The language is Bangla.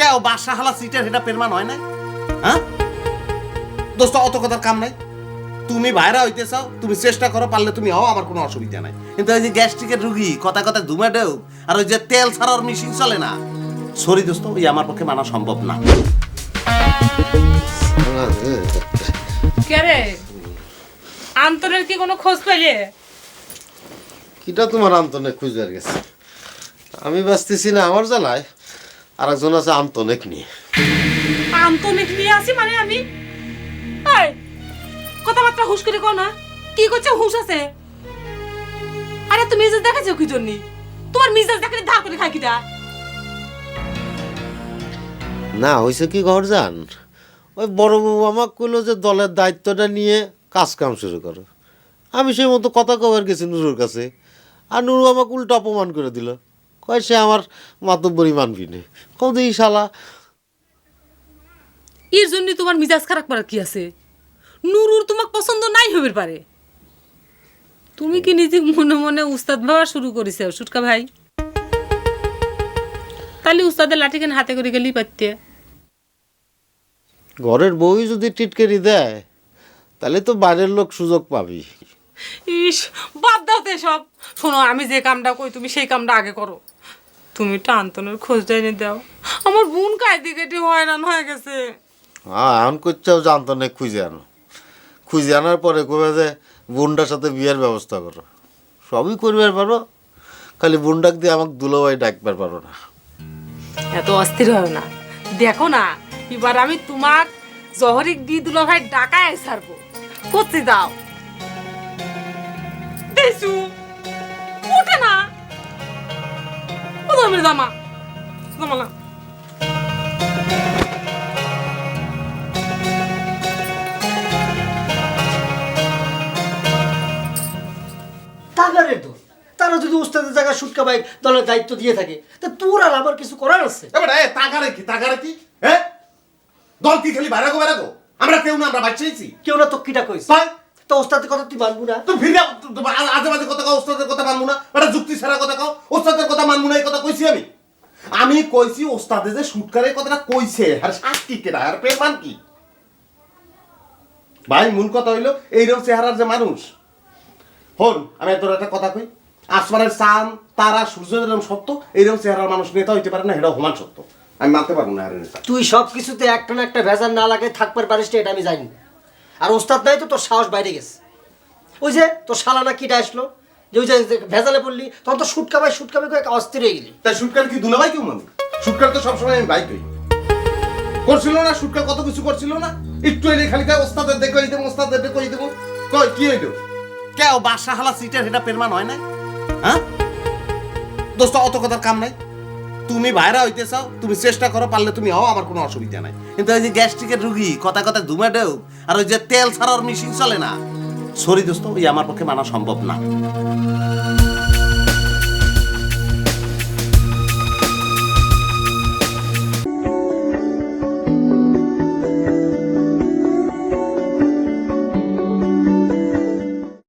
কেউ বাসা হালা সিটের এটা পেরমান হয় না? হ্যাঁ? দোস্ত অত কথার কাম নাই। তুমি বাইরে হইতে চাও তুমি চেষ্টা করো পারলে তুমি হও আমার কোনো অসুবিধা নাই। কিন্তু ওই যে গ্যাস্ট্রিকের রুগী কথা কথা ধুমে দেও আর ওই যে তেল ছাড়ার মেশিন চলে না? সরি দোস্ত ওই আমার পক্ষে মানা সম্ভব না। কে রে আন্তরের কি কোনো খোঁজ পাইলে কিটা তোমার আন্তনেক খুঁজবার গেছে? আমি বাঁচতেছি না আমার জ্বালায়। আর একজন আছে আন্তনেক নিয়ে। আন্তনিক নিয়ে আসি মানে আমি? এই কথাবার্তা হুশ করে কও না। কি করছে? হুশ আছে? আরে তুমি মিজাজ দেখাচ্ছ কি জন্য? তোমার মিজাজ দেখালে ধার করে খাই কিটা? না হয়েছে কি ঘর যান ওই বড় বাবু আমাকে কইলো যে দলের দায়িত্বটা নিয়ে কাজ কাম শুরু করো। আমি সেই মতো কথা কবার গেছি নুরুর কাছে। আর নুরু আমাকে উল্টো অপমান করে দিল। কয় সে আমার মাতব্বরি মানবি নে? এই শালা। এর জন্য তোমার মিজাজ খারাপ করার কি আছে? নুরুর তোমাক পছন্দ নাই হইবে পারে। তুমি কি নিজে মনে মনে উস্তাদ ভাবা শুরু করেছে সুটকা ভাই? তাহলে উস্তাদের লাঠি কেন হাতে করে গেলি পারতে ঘরের বউই যদি টিটকেরি দেয় তাহলে তো বাইরের লোক সুযোগ পাবি। ইস বাদ দাও তো সব শোনো আমি যে কামটা কই তুমি সেই কামটা আগে করো। তুমি টান্তনের খোঁজটা এনে দাও। আমার বোন কায়দি কেটে হয়রান হয়ে গেছে। হ্যাঁ এখন করছেও জানতো না খুঁজে আনো। খুঁজে আনার পরে কবে যে বোনটার সাথে বিয়ের ব্যবস্থা করো। সবই করবার পারো খালি বোনটাক দিয়ে আমাকে দুলোভাই ডাকবার পারো না। এত অস্থির হয় না। দেখো না এবার আমি তোমার জহরিক দিয়ে দুলো ভাই ডাকায় ছাড়বো। করতে দাও। দেশু। ওঠে না। ও দামের জামা? জামা না তাগারের দোষ তারা যদি উস্তাদের জায়গায় সুটকা বাইক দলের দায়িত্ব দিয়ে থাকে তা তোর আর আমার কিছু করার আছে? এবার এ তাগারে কি তাগারে কি? হ্যাঁ? দল কি খালি বাইরাগো বাইরাগো আমরা কেউ না আমরা বাচ্চাইছি কেউ না তো কিটা তাই তো ওস্তাদের কথা তুই মানবো না? তো ফিরে আজে বাজে কথা কও, ওস্তাদের কথা মানবো না? এটা যুক্তি ছাড়া কথা কও, ওস্তাদের কথা মানবো না, এই কথা কইছি আমি? আমি কইছি ওস্তাদে যে শুটকারের কথাটা কইছে, আর শাস্তি কেনা আর পেমান কি? ভাই, মূল কথা হইল, এইরকম চেহারার যে মানুষ। হন, আমি তোর একটা কথা কই। আসমানের চান তারা, সূর্য যেরকম সত্য, এইরকম চেহারার মানুষ নেতা হইতে পারে না এটা সমান সত্য। আমি মানতে পারব না তুই সব কিছুতে একটা না একটা ভেজাল না লাগে থাকবার পারিস এটা আমি জানি। আর ওস্তাদ নাই তো তোর সাহস বাইরে গেছে। ওই যে তোর শালানা কিটা আসলো? যে ওই যে ভেজালে পড়লি তখন তো সুটকা ভাই সুটকা ভাই অস্থির হয়ে গেলি। তাই শুটকার কি দুলাভাই কেউ মানে? শুটকার তো সবসময় আমি বাইক হই করছিল না? শুটকার কত কিছু করছিল না? একটু এনে খালি কয় ওস্তাদের দেখো এই দেবো ওস্তাদের দেখো এই দেবো। কই কি হইল? কেউ বাসা হালা সিটের এটা পেরমান হয় না হ্যাঁ? দোস্ত অত কথার কাম নাই। তুমি ভাইরা হইতে চাও, তুমি চেষ্টা করো, পারলে তুমি হও, আমার কোনো অসুবিধা নাই। কিন্তু ওই যে গ্যাস্ট্রিকের রুগী কথা কথা ধুমে ঢেউ, আর ওই যে তেল ছাড়ার মেশিন চলে না। সরি দোস্ত, ওই আমার পক্ষে মানা সম্ভব না।